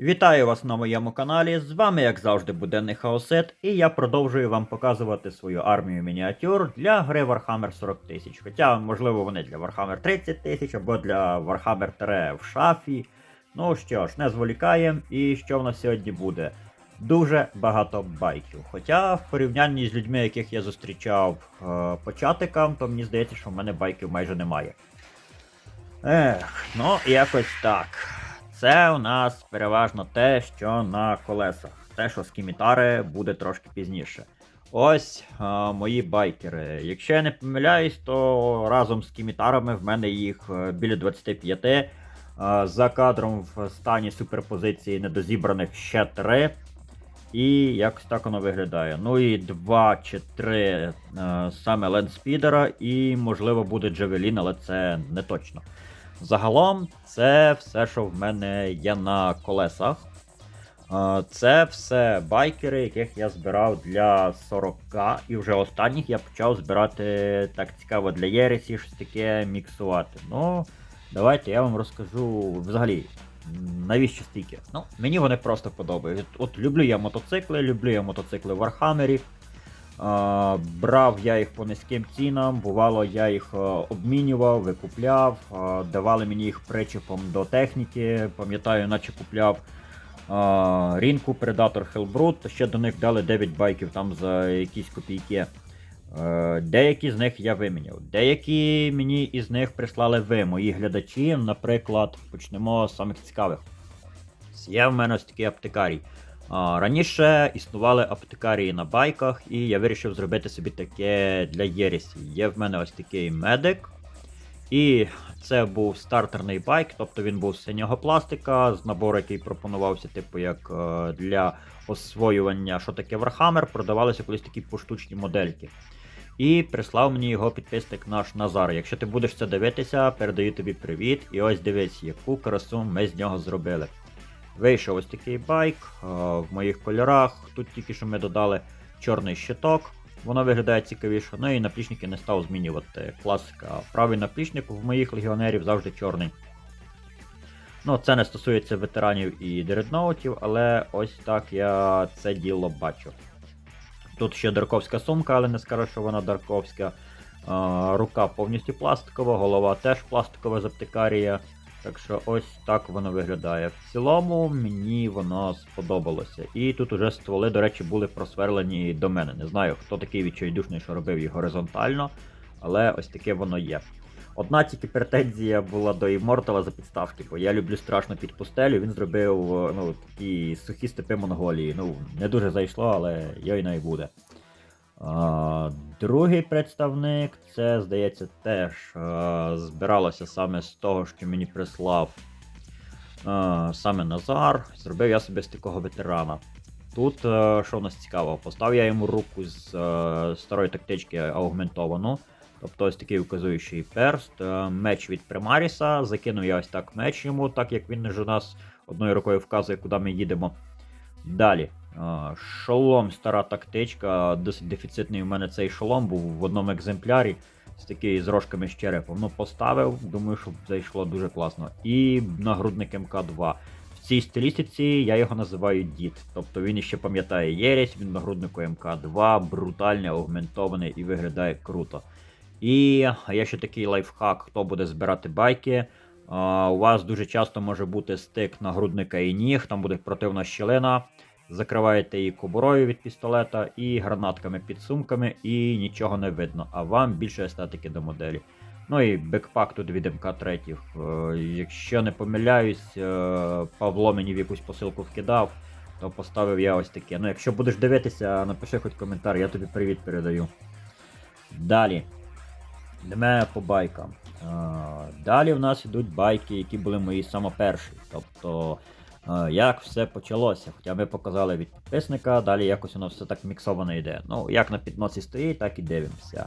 Вітаю вас на моєму каналі. З вами, як завжди, буденний Хаосет, і я продовжую вам показувати свою армію мініатюр для гри Warhammer 40 тисяч. Хоча, можливо, вони для Warhammer 30 тисяч або для Warhammer 3 в шафі. Ну що ж, не зволікаємо. І що в нас сьогодні буде? Дуже багато байків. Хоча в порівнянні з людьми, яких я зустрічав е, початикам, то мені здається, що в мене байків майже немає. Ех, ну якось так. Це у нас переважно те, що на колесах. Те, що з кімітари буде трошки пізніше. Ось а, мої байкери. Якщо я не помиляюсь, то разом з кімітарами в мене їх е, біля 25. А, за кадром в стані суперпозиції недозібраних ще 3. І якось так воно виглядає. Ну і 2 чи 3 е, саме лендспідера, і можливо буде Джавелін, але це не точно. Загалом, це все, що в мене є на колесах. Це все байкери, яких я збирав для 40 і вже останніх я почав збирати так цікаво для Єресі, щось таке міксувати. Ну, давайте я вам розкажу взагалі, навіщо стільки. Ну, мені вони просто подобаються. От, от люблю я мотоцикли, люблю я мотоцикли в Вархаммері. Брав я їх по низьким цінам, бувало, я їх е, обмінював, викупляв, е, давали мені їх причепом до техніки. Пам'ятаю, наче купляв е, Рінку, Predator Hellbrut, ще до них дали 9 байків там за якісь копійки. Деякі з них я виміняв. Деякі мені із них прислали ви, мої глядачі. Наприклад, почнемо з самих цікавих. Є в мене ось такий аптекарій. Раніше існували аптекарії на байках, і я вирішив зробити собі таке для Єресі. Є в мене ось такий медик. І це був стартерний байк, тобто він був синього пластика, з набору, який пропонувався, типу, як е, для освоювання, що таке Warhammer, продавалися колись такі поштучні модельки. І прислав мені його підписник наш Назар. Якщо ти будеш це дивитися, передаю тобі привіт. І ось дивись, яку красу ми з нього зробили. Вийшов ось такий байк е, в моїх кольорах. Тут тільки що ми додали чорний щиток. Воно виглядає цікавіше. Ну і наплічники не став змінювати. Класика. Правий наплічник в моїх легіонерів завжди чорний. Ну, це не стосується ветеранів і дредноутів, але ось так я це діло бачу. Тут ще дарковська сумка, але не скажу, що вона дарковська. Е, Рука повністю пластикова, голова теж пластикова з аптекарія. Так що ось так воно виглядає. В цілому мені воно сподобалося. І тут уже стволи, до речі, були просверлені до мене. Не знаю, хто такий відчайдушний, що робив їх горизонтально, але ось таке воно є. Одна тільки претензія була до Іммортала за підставки, бо я люблю страшно під пустелю. Він зробив ну, такі сухі степи Монголії. Ну, не дуже зайшло, але йойно і буде. Другий представник, це, здається, теж а, збиралося саме з того, що мені прислав а, саме Назар. Зробив я собі з такого ветерана. Тут, а, що в нас цікаво, поставив я йому руку з а, старої тактички аугментовану. Тобто ось такий указуючий перст, меч від Примаріса. Закинув я ось так меч йому, так як він ж у нас одною рукою вказує, куди ми їдемо. Далі. Шолом, стара тактичка, досить дефіцитний у мене цей шолом був в одному екземплярі з такий з рожками з черепом. Ну, поставив, думаю, що зайшло дуже класно. І нагрудник МК2. В цій стилістиці я його називаю Дід. Тобто він іще пам'ятає Єресь, він нагруднику МК2, брутальний, аугментований і виглядає круто. І є ще такий лайфхак, хто буде збирати байки. У вас дуже часто може бути стик нагрудника і ніг, там буде противна щілина. Закриваєте її кобурою від пістолета і гранатками під сумками, і нічого не видно, а вам більше естетики до моделі. Ну і бекпак тут від МК3. Е, Якщо не помиляюсь, е, Павло мені в якусь посилку вкидав, то поставив я ось таке. Ну, якщо будеш дивитися, напиши хоч коментар, я тобі привіт передаю. Далі. Йдемо по байкам. Е, Далі в нас йдуть байки, які були мої самоперші. Тобто, е, як все почалося. Хоча ми показали від підписника, далі якось воно все так міксовано йде. Ну, як на підносі стоїть, так і дивимося.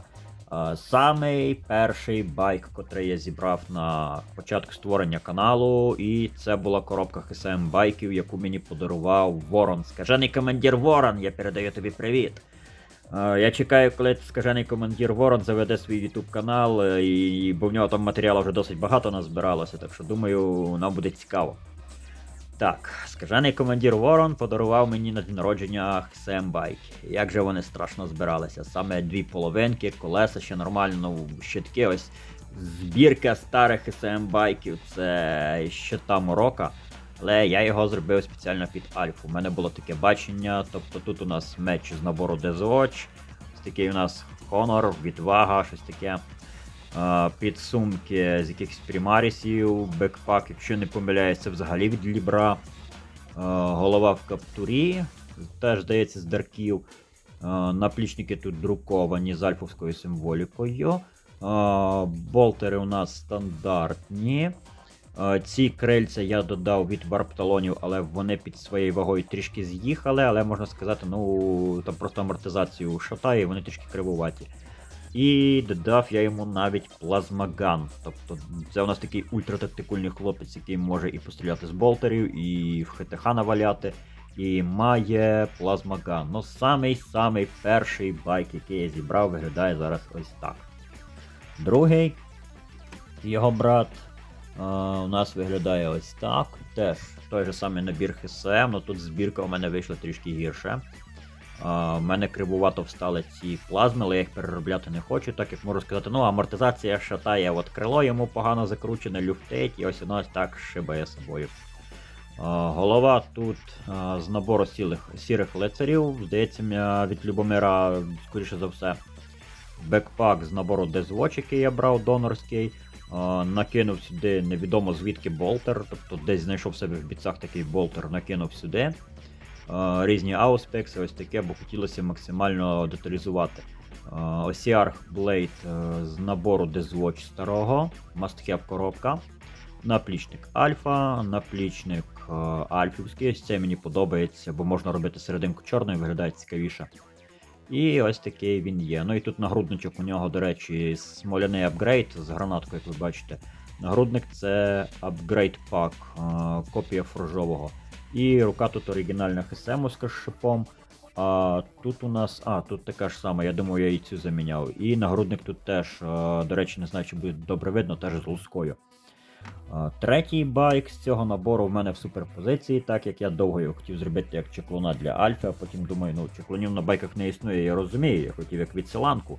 Е, Самий перший байк, котрий я зібрав на початку створення каналу, і це була коробка ХСМ байків, яку мені подарував Ворон. Скажений командир Ворон, я передаю тобі привіт. Е, Я чекаю, коли скажений командир Ворон заведе свій YouTube канал, е, і, бо в нього там матеріалу вже досить багато назбиралося, так що думаю, нам буде цікаво. Так, скажений командир Ворон подарував мені на день народження байки. Як же вони страшно збиралися. Саме дві половинки, колеса ще нормально, щитки, ось збірка старих XM байків, це ще та морока. Але я його зробив спеціально під Альфу. У мене було таке бачення. Тобто тут у нас меч з набору Deathwatch, ось такий у нас Honor, відвага, щось таке. Підсумки з якихось примарісів, бекпак, якщо не помиляюсь, це взагалі від лібра. Голова в каптурі, теж здається, з дарків. Наплічники тут друковані з альфовською символікою. Болтери у нас стандартні. Ці крильця я додав від варпталонів, але вони під своєю вагою трішки з'їхали, але можна сказати, ну там просто амортизацію шатає, вони трішки кривуваті. І додав я йому навіть плазмаган. Тобто це у нас такий ультратактикульний хлопець, який може і постріляти з болтерів, і в ХТХ наваляти, і має плазмаган. Ну, самий-самий перший байк, який я зібрав, виглядає зараз ось так. Другий його брат е, у нас виглядає ось так. Теж той же самий набір ХСМ, але тут збірка у мене вийшла трішки гірше. У мене кривувато встали ці плазми, але я їх переробляти не хочу, так як можу сказати, ну амортизація шатає, от крило йому погано закручене, люфтить, і ось воно так шибає собою. Голова тут з набору сірих, сірих лицарів, здається, від Любомира, скоріше за все. Бекпак з набору Deathwatch, який я брав, донорський. Накинув сюди невідомо звідки болтер, тобто десь знайшов себе в біцах такий болтер, накинув сюди. Різні ауспекси, ось таке, бо хотілося максимально деталізувати. Osiarch Blade е, з набору Deathwatch старого, Must Have коробка. Наплічник Альфа, наплічник е, Альфівський. Ось це мені подобається, бо можна робити серединку чорною, виглядає цікавіше. І ось такий він є. Ну і тут нагрудничок у нього, до речі, смоляний апгрейд з гранаткою, як ви бачите. Нагрудник це апгрейд пак, е, копія форжового. І рука тут оригінальна хесемовська з шипом. А тут у нас. А, тут така ж сама, я думаю, я і цю заміняв. І нагрудник тут теж, до речі, не знаю, чи буде добре видно, теж з лускою. Третій байк з цього набору в мене в суперпозиції, так як я довго його хотів зробити як чеклуна для Альфа, а потім думаю, ну чеклунів на байках не існує, я розумію, я хотів як відсиланку.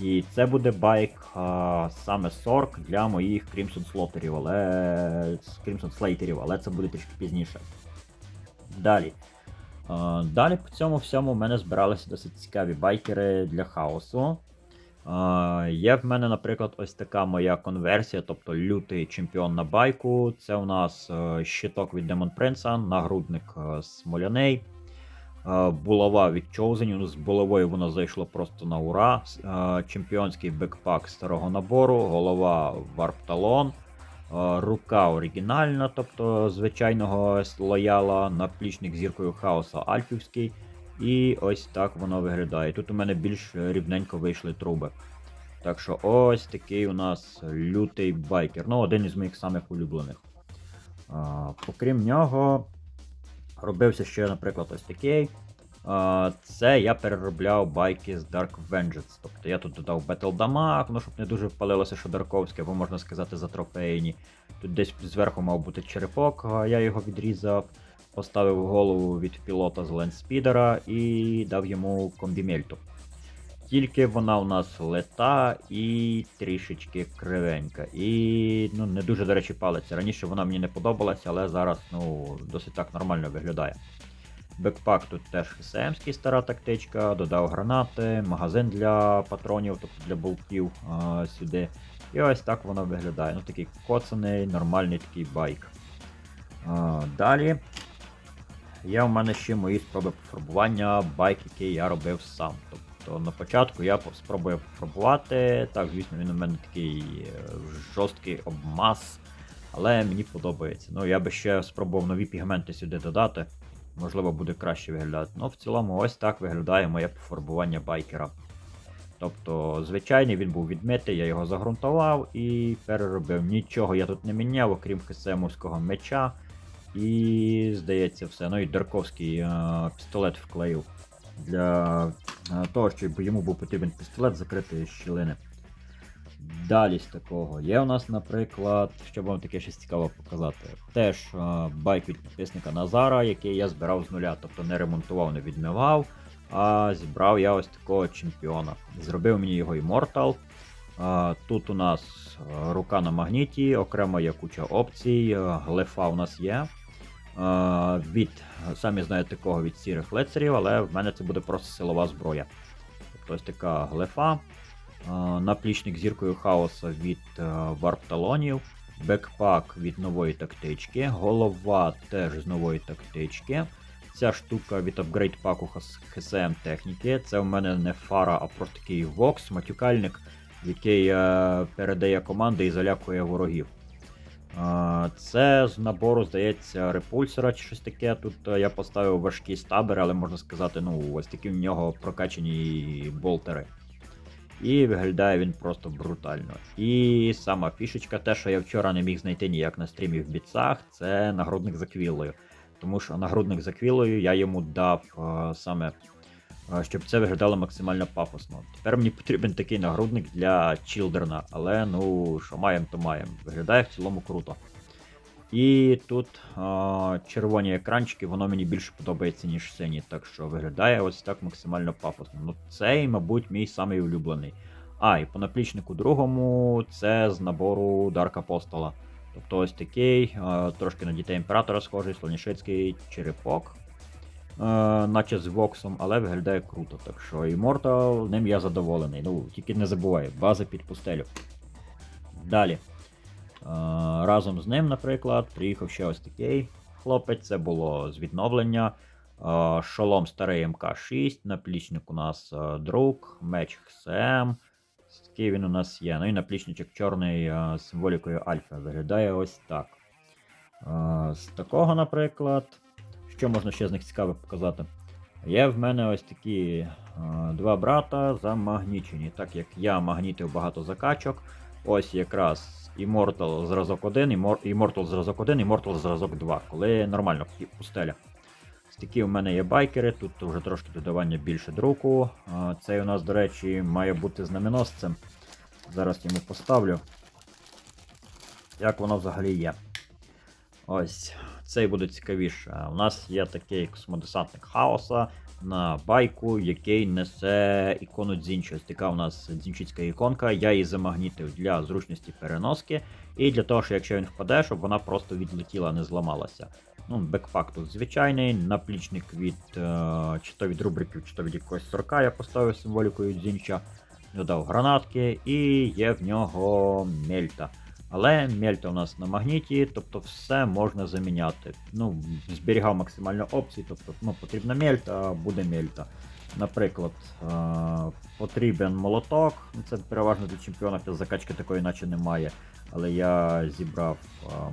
І це буде байк а, саме Сорк для моїх Crimson Слотерів, але Crimson Слейтерів, але це буде трішки пізніше. Далі. Далі по цьому всьому в мене збиралися досить цікаві байкери для хаосу. Є в мене, наприклад, ось така моя конверсія, тобто лютий чемпіон на байку. Це у нас е, щиток від Demon Prince, нагрудник е, смоляний. е, Булава від Chosen, ну, з булавою воно зайшло просто на ура. Чемпіонський бекпак старого набору, голова варпталон. Рука оригінальна, тобто звичайного лояла, наплічник зіркою хаоса альфівський. І ось так воно виглядає. Тут у мене більш рівненько вийшли труби. Так що ось такий у нас лютий байкер. Ну, один із моїх самих улюблених. А, окрім нього, робився ще, наприклад, ось такий. Це я переробляв байки з Dark Vengeance. Тобто я тут додав Battle Damage, ну щоб не дуже впалилося, що Дарковське, або можна сказати, затрофейні. Тут десь зверху мав бути черепок, я його відрізав, поставив голову від пілота з лендспідера і дав йому комбімельту. Тільки вона у нас лета і трішечки кривенька. І ну, не дуже, до речі, палиться. Раніше вона мені не подобалася, але зараз ну, досить так нормально виглядає. Бекпак тут теж ХСМський стара тактичка, додав гранати, магазин для патронів, тобто для болтів а, сюди. І ось так воно виглядає. Ну такий коцаний, нормальний такий байк. А, далі. Є в мене ще мої спроби пофарбування байк, який я робив сам. Тобто на початку я спробую пофарбувати. Так, звісно, він у мене такий е, жорсткий обмаз, але мені подобається. Ну, я би ще спробував нові пігменти сюди додати. Можливо, буде краще виглядати. Ну, в цілому, ось так виглядає моє пофарбування байкера. Тобто, звичайний він був відмитий, я його загрунтував і переробив. Нічого я тут не міняв, окрім хесемовського меча. І, здається, все. Ну і Дарковський е, пістолет вклеїв для е, того, щоб йому був потрібен пістолет закрити щілини. Далі з такого. Є у нас, наприклад, щоб вам таке щось цікаво показати. Теж а, байк від підписника Назара, який я збирав з нуля, тобто не ремонтував, не відмивав. А зібрав я ось такого чемпіона. Зробив мені його Immortal. А, Тут у нас рука на магніті, окремо є куча опцій, глефа у нас є. Від, самі знаєте кого, від сірих лицарів, але в мене це буде просто силова зброя. Тобто ось така глефа. А, Наплічник зіркою хаоса від е, варп-талонів, бекпак від нової тактички, голова теж з нової тактички. Ця штука від апгрейд паку ХСМ техніки. Це в мене не фара, а просто такий вокс, матюкальник, який е, передає команди і залякує ворогів. Це з набору, здається, репульсера чи щось таке. Тут е, я поставив важкі стабери, але можна сказати, ну, ось такі в нього прокачані болтери. І виглядає він просто брутально. І сама фішечка, те, що я вчора не міг знайти ніяк на стрімі в біцах, це нагрудник за квілою. Тому що нагрудник за квілою я йому дав е, саме, е, щоб це виглядало максимально пафосно. Тепер мені потрібен такий нагрудник для Чілдерна, але ну, що маємо, то маємо. Виглядає в цілому круто. І тут е, червоні екранчики, воно мені більше подобається, ніж сині, так що виглядає ось так максимально пафосно. Ну, цей, мабуть, мій самий улюблений. А, і по наплічнику другому це з набору Дарк Апостола. Тобто ось такий, е, трошки на дітей імператора схожий, слонішицький черепок, е, наче з воксом, але виглядає круто. Так що Immortal, ним я задоволений. Ну, тільки не забувай, база під пустелю. Далі. Разом з ним, наприклад, приїхав ще ось такий хлопець. Це було з відновлення. Шолом старий МК6, наплічник у нас друг, меч ХСМ. Такий він у нас є. Ну і наплічничок чорний з символікою Альфа. Виглядає ось так. З такого, наприклад, що можна ще з них цікаве показати? Є в мене ось такі два брата замагнічені. Так як я магнітив багато закачок. Ось якраз Immortal зразок 1, Immor- Immortal зразок 1, Immortal зразок 2, коли нормально пустеля. Такі у мене є байкери, тут вже трошки додавання більше друку. Цей у нас, до речі, має бути знаменосцем. Зараз йому поставлю. Як воно взагалі є. Ось, цей буде цікавіше. У нас є такий космодесантник хаоса на байку, який несе ікону Дзінчі. Ось така у нас дзінчицька іконка. Я її замагнітив для зручності переноски. І для того, що якщо він впаде, щоб вона просто відлетіла, не зламалася. Ну, бекпак тут звичайний, наплічник від е, чи то від рубриків, чи то від якогось сорка я поставив символікою дзінча, додав гранатки, і є в нього мельта. Але мельта у нас на магніті, тобто все можна заміняти. Ну, зберігав максимально опцій, тобто ну, потрібна мельта, буде мельта. Наприклад, потрібен молоток, ну, це переважно для чемпіона, для закачки такої наче немає. Але я зібрав.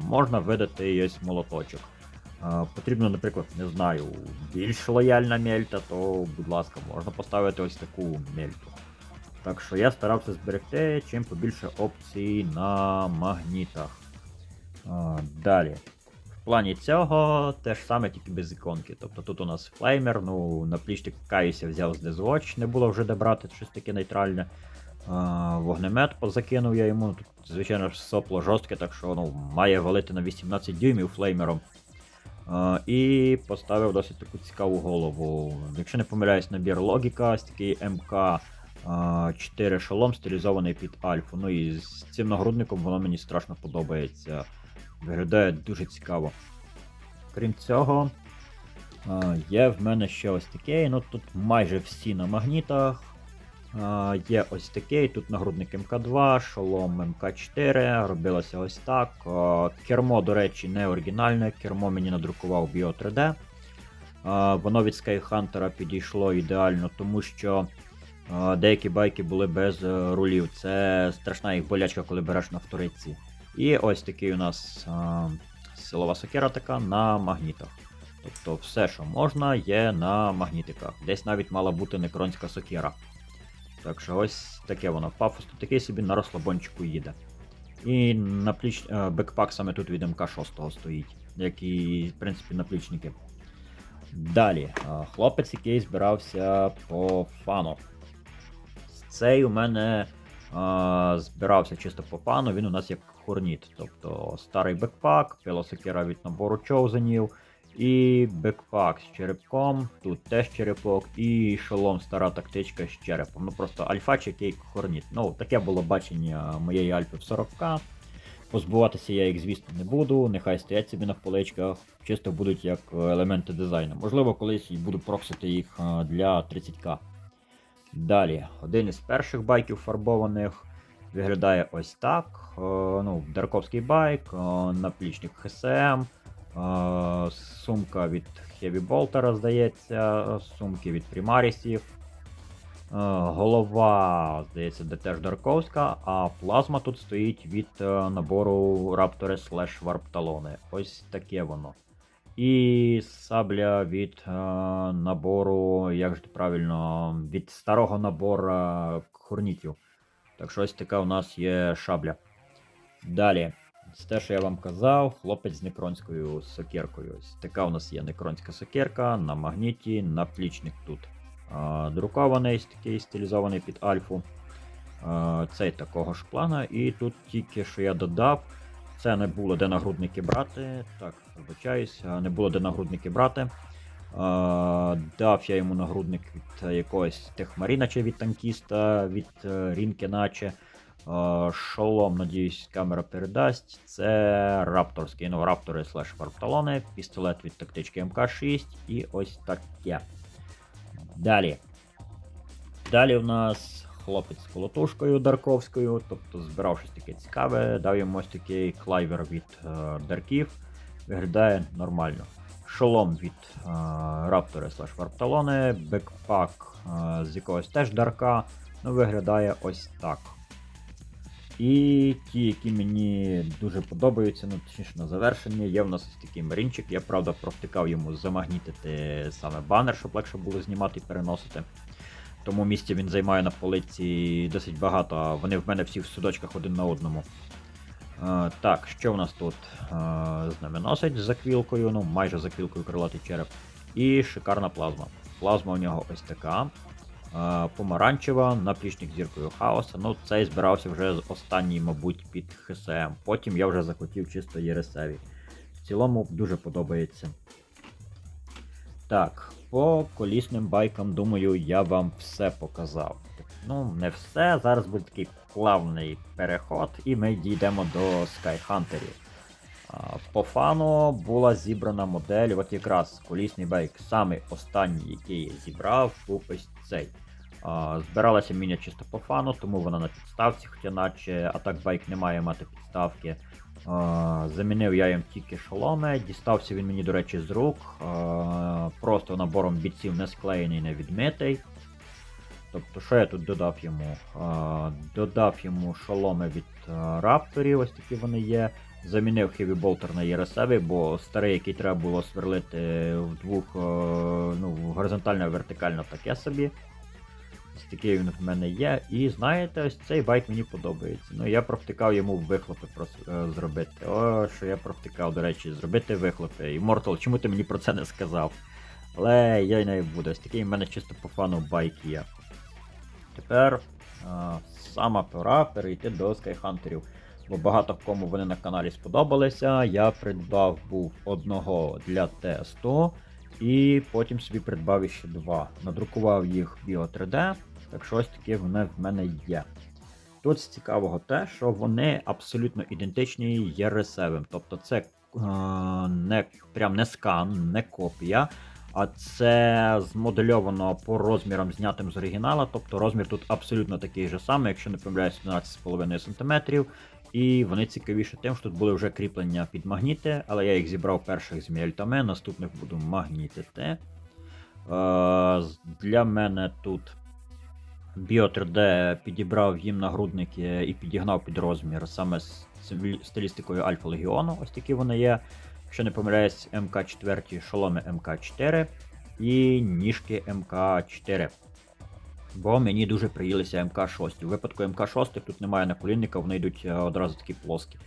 Можна видати ось молоточок. Потрібно, наприклад, не знаю, більш лояльна мельта, то, будь ласка, можна поставити ось таку мельту. Так що я старався зберегти чим побільше опцій на магнітах. А, далі. В плані цього те ж саме, тільки без іконки. Тобто тут у нас флеймер, ну, наплічник каюся взяв з Deathwatch, не було вже де брати щось таке нейтральне. А, вогнемет позакинув я йому. Тут, звичайно ж, сопло жорстке, так що ну, має валити на 18 дюймів флеймером. А, і поставив досить таку цікаву голову. Якщо не помиляюсь, набір логіка, такий МК. 4 шолом стилізований під альфу. Ну і з цим нагрудником воно мені страшно подобається. Виглядає дуже цікаво. Крім цього, є в мене ще ось такий. Ну тут майже всі на магнітах. Є ось такий, тут нагрудник МК2, шолом МК4, робилося ось так. Кермо, до речі, не оригінальне, кермо мені надрукував Bio 3D. Воно від Skyhunter підійшло ідеально, тому що Деякі байки були без е, рулів. Це страшна їх болячка, коли береш на вториці. І ось такий у нас а, силова сокира така на магнітах. Тобто все, що можна, є на магнітиках. Десь навіть мала бути некронська сокира. Так що ось таке воно. Пафос тут такий собі на розслабончику їде. І напліч... е, бекпак саме тут від МК6 стоїть, як і, в принципі, наплічники. Далі, е, хлопець, який збирався по фану. Цей у мене А, збирався чисто по фану, він у нас як хорніт. Тобто старий бекпак, пилосокира від набору човзенів, і бекпак з черепком, тут теж черепок, і шолом стара тактичка з черепом. Ну просто альфач, який хорніт. Ну, таке було бачення моєї альфи в 40к. Позбуватися я їх, звісно, не буду, нехай стоять собі на поличках, чисто будуть як елементи дизайну. Можливо, колись буду проксити їх для 30к. Далі, один із перших байків фарбованих виглядає ось так. Е, Ну, Дарковський байк, е, наплічник HSM, е, сумка від Heavy Bolter, здається, сумки від Примарісів. Голова, здається, де теж Дарковська, а плазма тут стоїть від набору Раптори слеш Варпталони. Ось таке воно. І сабля від е, набору, як же правильно, від старого набору хорнітів. Так що ось така у нас є шабля. Далі. З те, що я вам казав, хлопець з некронською сокиркою. Ось така у нас є некронська сокирка на магніті, наплічник тут а, друкований, такий стилізований під альфу. А, цей такого ж плана. І тут тільки що я додав, це не було де нагрудники брати. Так, вибачаюсь, не було де нагрудники брати. Дав я йому нагрудник від якогось техмаріна чи від танкіста, від е, Рінки наче. Шолом, надіюсь, камера передасть. Це рапторський, ну, раптори слеш варпталони, пістолет від тактички МК6 і ось таке. Далі. Далі в нас хлопець з колотушкою Дарковською, тобто збирав щось таке цікаве, дав йому ось такий клайвер від е, Дарків. Виглядає нормально. Шолом від е, Раптори слеш Варпталони, бекпак е, з якогось теж Дарка. Ну, виглядає ось так. І ті, які мені дуже подобаються, ну точніше на завершення, є в нас ось такий марінчик. Я правда провтикав йому замагнітити саме банер, щоб легше було знімати і переносити. Тому місця він займає на полиці досить багато, а вони в мене всі в судочках один на одному. Е, так, що в нас тут? Е, знаменосець з заквілкою, ну майже заквілкою крилатий череп. І шикарна плазма. Плазма у нього ось така. Е, помаранчева, наплічник зіркою хаоса. Ну, цей збирався вже останній, мабуть, під ХСМ. Потім я вже захотів чисто ЄРСеві. В цілому дуже подобається. Так, по колісним байкам, думаю, я вам все показав. Ну, не все. Зараз буде такий плавний переход, і ми дійдемо до Skyhunterів. А, По фану була зібрана модель, от якраз колісний байк, самий останній, який я зібрав, був ось цей. Збиралася міня чисто по фану, тому вона на підставці, хоча наче атак байк не має мати підставки. Замінив я їм тільки шоломи, дістався він мені, до речі, з рук. Просто набором бійців не склеєний, не відмитий. Тобто, що я тут додав йому? Додав йому шоломи від рапторів, ось такі вони є. Замінив Bolter на ЄРСевий, бо старий, який треба було сверлити в двох, е, ну, горизонтально-вертикально таке собі. Ось такий він в мене є. І знаєте, ось цей байк мені подобається. Ну, я провтикав йому вихлопи прос- е, зробити. О, що я провтикав, до речі, зробити вихлопи. Immortal, чому ти мені про це не сказав? Але я й не буду. Ось такий в мене чисто по фану байк є. Тепер а, сама пора перейти до скайхантерів. Бо багато кому вони на каналі сподобалися. Я придбав був одного для тесту, і потім собі придбав іще два. Надрукував їх Bio 3D, так що ось таке вони в мене є. Тут з цікавого те, що вони абсолютно ідентичні ЄРСевим. Тобто це е, не, прям не скан, не копія. А це змодельовано по розмірам, знятим з оригінала. Тобто розмір тут абсолютно такий же самий, якщо не помиляюсь, 12,5 см. І вони цікавіші тим, що тут були вже кріплення під магніти, але я їх зібрав перших з мільтами, наступних буду магнітити. Е, для мене тут Bio 3D підібрав їм нагрудники і підігнав під розмір саме з стилістикою Альфа Легіону. Ось такі вони є. Якщо не помиляюсь, МК4, шоломи МК4 і ніжки МК4. Бо мені дуже приїлися МК6. У випадку МК6 тут немає наколінника, вони йдуть е, одразу такі плоскі.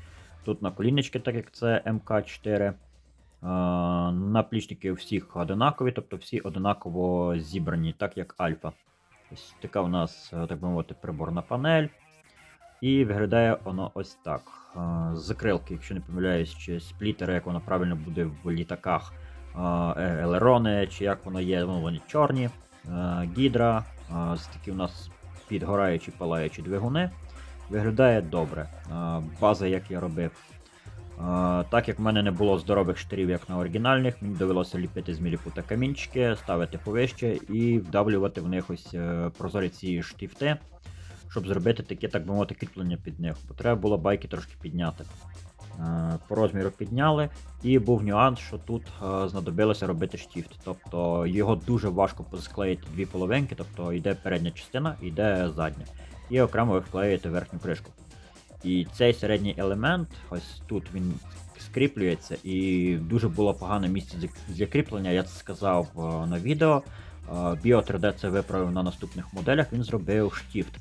Тут наколіннички, так як це МК4. Е, Наплічники всіх одинакові, тобто всі одинаково зібрані, так як альфа. Ось така у нас, е, так би мовити, приборна панель. І виглядає воно ось так. Закрилки, якщо не помиляюсь, чи сплітери, як воно правильно буде в літаках, е- елерони, чи як воно є, ну, вони чорні. Гідра, такі у нас підгораючі палаючі двигуни. Виглядає добре. База, як я робив. Так як в мене не було здорових штирів, як на оригінальних, мені довелося ліпити з міліпута камінчики, ставити повище і вдавлювати в них ось е, прозорі ці штифти, щоб зробити таке, так би мовити, кріплення під них. Бо треба було байки трошки підняти. Е, По розміру підняли, і був нюанс, що тут е, знадобилося робити штифт. Тобто його дуже важко склеїти дві половинки, тобто йде передня частина, йде задня. І окремо ви вклеюєте верхню кришку. І цей середній елемент, ось тут він скріплюється, і дуже було погане місце для я це сказав е, на відео. Е, Bio 3D це виправив на наступних моделях, він зробив штіфт.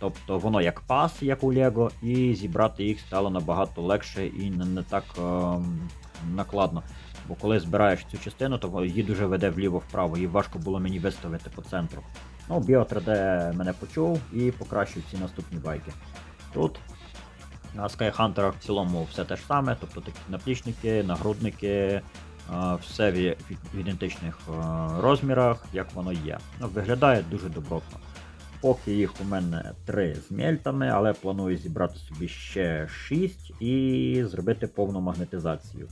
Тобто воно як пас, як у Lego, і зібрати їх стало набагато легше і не, так ем, накладно. Бо коли збираєш цю частину, то її дуже веде вліво-вправо, її важко було мені виставити по центру. Ну, Bio 3D мене почув і покращив ці наступні байки. Тут на Skyhunter в цілому все те ж саме, тобто такі наплічники, нагрудники, все в ідентичних розмірах, як воно є. Ну, виглядає дуже добротно. Поки їх у мене три з мельтами, але планую зібрати собі ще 6 і зробити повну магнетизацію.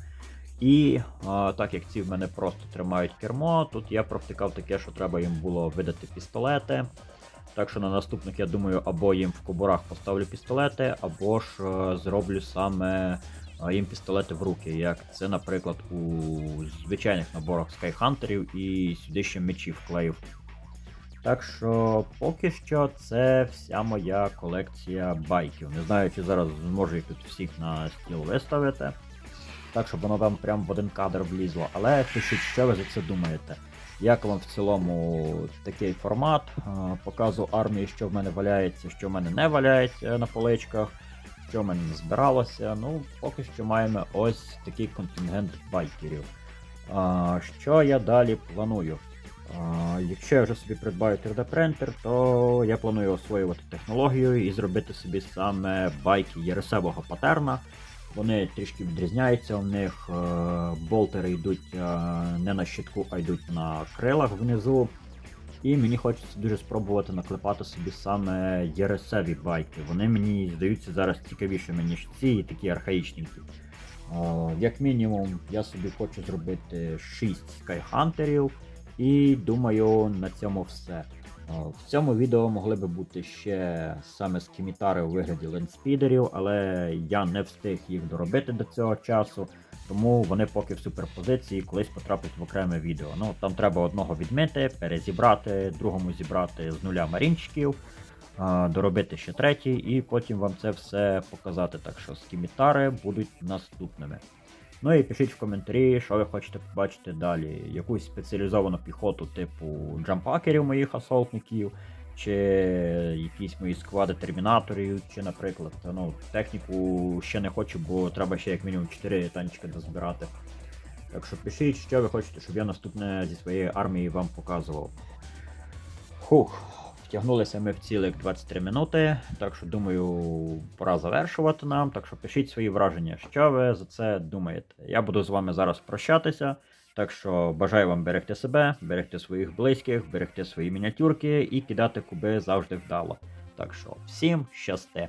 І а, так як ці в мене просто тримають кермо, тут я провтикав таке, що треба їм було видати пістолети. Так що на наступних, я думаю, або їм в кобурах поставлю пістолети, або ж е, зроблю саме е, їм пістолети в руки, як це, наприклад, у звичайних наборах скайхантерів і сюди ще мечі вклеїв. Так що поки що це вся моя колекція байків. Не знаю, чи зараз зможу їх тут всіх на стіл виставити. Так, щоб воно там прям в один кадр влізло. Але пишіть, що ви за це думаєте. Як вам в цілому такий формат? Показу армії, що в мене валяється, що в мене не валяється на поличках, що в мене не збиралося. Ну, поки що маємо ось такий контингент байкерів. Що я далі планую? Якщо я вже собі придбаю 3D принтер, то я планую освоювати технологію і зробити собі саме байки єресевого патерна. Вони трішки відрізняються, у них е, болтери йдуть е, не на щитку, а йдуть на крилах внизу. І мені хочеться дуже спробувати наклепати собі саме єресеві байки. Вони мені здаються зараз цікавішими, ніж ці і такі архаїчненькі. Е, як мінімум, я собі хочу зробити 6 скайхантерів, і думаю, на цьому все. Е, В цьому відео могли би бути ще саме скімітари у вигляді лендспідерів, але я не встиг їх доробити до цього часу, тому вони поки в суперпозиції колись потраплять в окреме відео. Ну там треба одного відмити, перезібрати, другому зібрати з нуля марінчиків, доробити ще третій, і потім вам це все показати. Так що скімітари будуть наступними. Ну і пишіть в коментарі, що ви хочете побачити далі. Якусь спеціалізовану піхоту, типу джампакерів моїх асолтників, чи якісь мої склади термінаторів, чи, наприклад, ну, техніку ще не хочу, бо треба ще як мінімум 4 танчика дозбирати. Так що пишіть, що ви хочете, щоб я наступне зі своєї армії вам показував. Хух, втягнулися ми в цілих 23 минути, так що думаю, пора завершувати нам. Так що пишіть свої враження, що ви за це думаєте. Я буду з вами зараз прощатися. Так що бажаю вам берегти себе, берегти своїх близьких, берегти свої мініатюрки і кидати куби завжди вдало. Так що всім щасти!